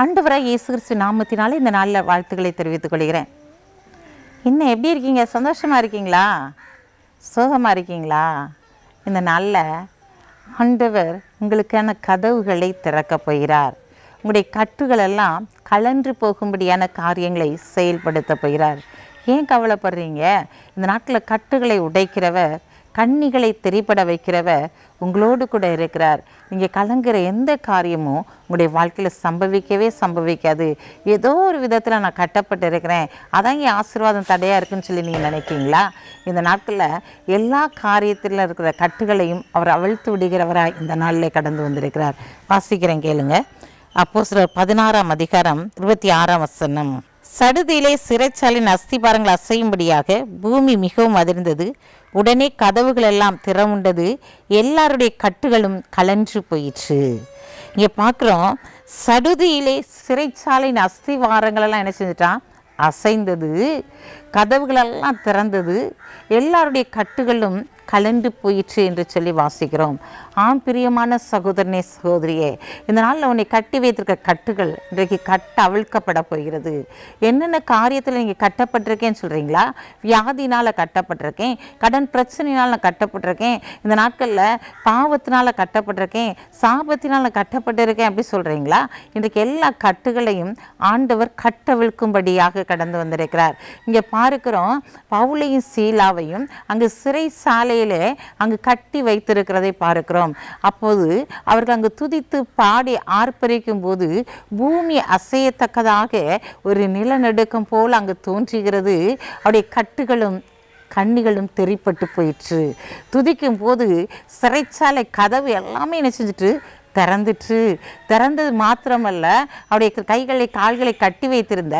ஆண்டவராக இயேசு கிறிஸ்து நாமத்தினால இந்த நாளில் வாழ்த்துக்களை தெரிவித்துக் கொள்கிறேன். இன்னும் எப்படி இருக்கீங்க? சந்தோஷமாக இருக்கீங்களா? சோகமாக இருக்கீங்களா? இந்த நாளில் ஆண்டவர் உங்களுக்கான கதவுகளை திறக்கப் போகிறார். உங்களுடைய கட்டுகளெல்லாம் கலன்று போகும்படியான காரியங்களை செயல்படுத்த போகிறார். ஏன் கவலைப்படுறீங்க? இந்த நாட்டில் கட்டுகளை உடைக்கிறவர் கண்ணிகளை தெரிப்பட வைக்கிறவர் உங்களோடு கூட இருக்கிறார். நீங்கள் கலங்குற எந்த காரியமும் உங்களுடைய வாழ்க்கையில் சம்பவிக்கவே சம்பவிக்காது. ஏதோ ஒரு விதத்தில் நான் கட்டப்பட்டு இருக்கிறேன். அதான் என் ஆசீர்வாதம் தடையாக இருக்குன்னு சொல்லி நீங்கள் நினைக்கிறீங்களா? இந்த நாட்களில் எல்லா காரியத்தில் இருக்கிற கட்டுகளையும் அவர் அவிழ்த்து விடுகிறவராக இந்த நாளில் கடந்து வந்திருக்கிறார். வாசிக்கிறேன் கேளுங்க. அப்போ சில பதினாறாம் அதிகாரம் இருபத்தி ஆறாம் வசனம். சடுதியிலே சிறைச்சாலின் அஸ்திபாரங்கள் அசையும்படியாக பூமி மிகவும் அதிர்ந்தது. உடனே கதவுகள் எல்லாம் திறமுண்டது. எல்லாருடைய கட்டுகளும் கலன்று போயிற்று. இங்கே பார்க்குறோம். சடுதியிலே சிறைச்சாலையின் அஸ்திவாரங்களெல்லாம் என்ன செஞ்சிட்டான்? அசைந்தது. கதவுகளெல்லாம் திறந்தது. எல்லாருடைய கட்டுகளும் கலண்டு போயிற்று என்று சொல்லி வாசிக்கிறோம். ஆம் பிரியமான சகோதரனே சகோதரியே இந்த நாளில் உன்னை கட்டி வைத்திருக்க கட்டுகள் இன்றைக்கு கட்ட அவிழ்க்கப்பட போகிறது. என்னென்ன காரியத்தில் நீங்கள் கட்டப்பட்டிருக்கேன்னு சொல்கிறீங்களா வியாதினால் கட்டப்பட்டிருக்கேன். கடன் பிரச்சனையினால் நான் கட்டப்பட்டிருக்கேன். இந்த நாட்களில் பாவத்தினால் கட்டப்பட்டிருக்கேன். சாபத்தினால் நான் கட்டப்பட்டிருக்கேன் அப்படி சொல்கிறீங்களா இன்றைக்கு எல்லா கட்டுகளையும் ஆண்டவர் கட்டவிழ்க்கும்படியாக கடந்து வந்திருக்கிறார். இங்கே பா பார்க்கிறோம். பவுலையும் சீலாவையும் அங்கு சிறை சாலையில் அங்கு கட்டி வைத்திருக்கிறதை பார்க்கிறோம். அப்போது அவர்கள் அங்கு துதித்து பாடி ஆர்ப்பரிக்கும் போது பூமி அசையத்தக்கதாக ஒரு நிலநடுக்கம் போல் அங்கு தோன்றுகிறது. அவருடைய கட்டுகளும் கண்ணிகளும் தெரிப்பட்டு போயிற்று. துதிக்கும் போது சிறைச்சாலை கதவு எல்லாமே என்ன செஞ்சுட்டு திறந்துட்டு திறந்தது மாத்திரமல்ல அவருடைய கைகளை கால்களை கட்டி வைத்திருந்த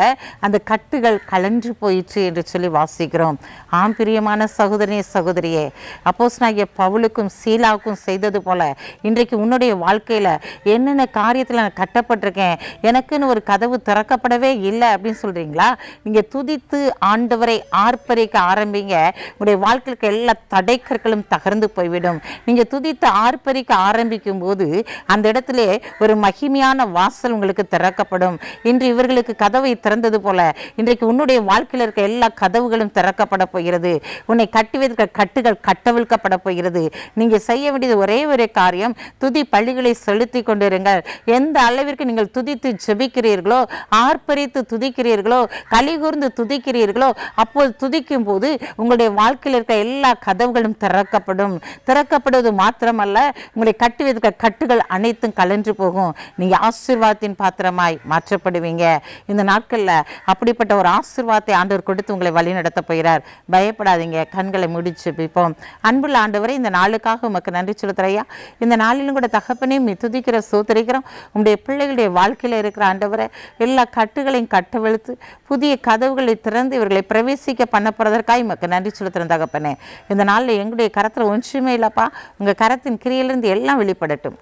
அந்த கட்டுகள் கலன்று போயிற்று என்று சொல்லி வாசிக்கிறோம். ஆம் பிரியமான சகோதரனே சகோதரியே அப்போஸ் நாகிய பவுலுக்கும் சீலாவுக்கும் செய்தது போல இன்றைக்கு உன்னுடைய வாழ்க்கையில் என்னென்ன காரியத்தில் நான் கட்டப்பட்டிருக்கேன்? எனக்குன்னு ஒரு கதவு திறக்கப்படவே இல்லை அப்படின்னு சொல்கிறீங்களா நீங்கள் துதித்து ஆண்டவரை ஆர்ப்பரிக்க ஆரம்பிங்க. உங்களுடைய வாழ்க்கைக்கு எல்லா தடைக்கற்களும் தகர்ந்து போய்விடும். நீங்கள் துதித்து ஆர்ப்பரிக்க ஆரம்பிக்கும் போது அந்த இடத்திலே ஒரு மகிமையான வாசல் உங்களுக்கு திறக்கப்படும். இன்று இவர்களுக்கு கதவை திறந்தது போல இன்றைக்கு உன்னுடைய வாழ்க்கையில் இருக்க எல்லா கதவுகளும் திறக்கப்பட போகிறது. உன்னை கட்டி வைத்திருக்க கட்டுகள் கட்டவிழ்க்கப்பட போகிறது. நீங்கள் செய்ய வேண்டியது ஒரே ஒரு காரியம் துதி பள்ளிகளை செலுத்தி கொண்டிருங்கள். எந்த அளவிற்கு நீங்கள் துதித்து ஜெபிக்கிறீர்களோ ஆர்ப்பரித்து துதிக்கிறீர்களோ கலிகூர்ந்து துதிக்கிறீர்களோ அப்போது துதிக்கும் போது உங்களுடைய வாழ்க்கையில் இருக்க எல்லா கதவுகளும் திறக்கப்படும். திறக்கப்படுவது மாத்திரமல்ல உங்களை கட்டி வைத்திருக்க கட்டுகள் அனைத்தும் கலன்று போகும். நீங்கள் ஆசிர்வாதத்தின் பாத்திரமாய் மாற்றப்படுவீங்க. இந்த நாட்களில் அப்படிப்பட்ட ஒரு ஆசிர்வாதத்தை ஆண்டவர் கொடுத்து உங்களை வழி நடத்த போகிறார். பயப்படாதீங்க. கண்களை முடிச்சு பிப்போம். அன்புள்ள ஆண்டவரை இந்த நாளுக்காக உமக்கு நன்றி செலுத்துறையா இந்த நாளிலும் கூட தகப்பனையும் துதிக்கிற சோதரிக்கிறோம் உங்களுடைய பிள்ளைகளுடைய வாழ்க்கையில் இருக்கிற ஆண்டவரை எல்லா கட்டுகளையும் கட்டவெழுத்து புதிய கதவுகளை திறந்து இவர்களை பிரவேசிக்க பண்ண போகிறதற்காக உமக்கு நன்றி செலுத்துகிறேன் தகப்பனே. இந்த நாளில் எங்களுடைய கரத்தில் ஒன்றுமே இல்லைப்பா. உங்கள் கரத்தின் கிரியிலிருந்து எல்லாம் வெளிப்படட்டும்.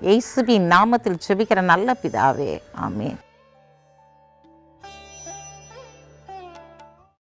இயேசுவின் நாமத்தில் செபிக்கிற நல்ல பிதாவே. ஆமென்.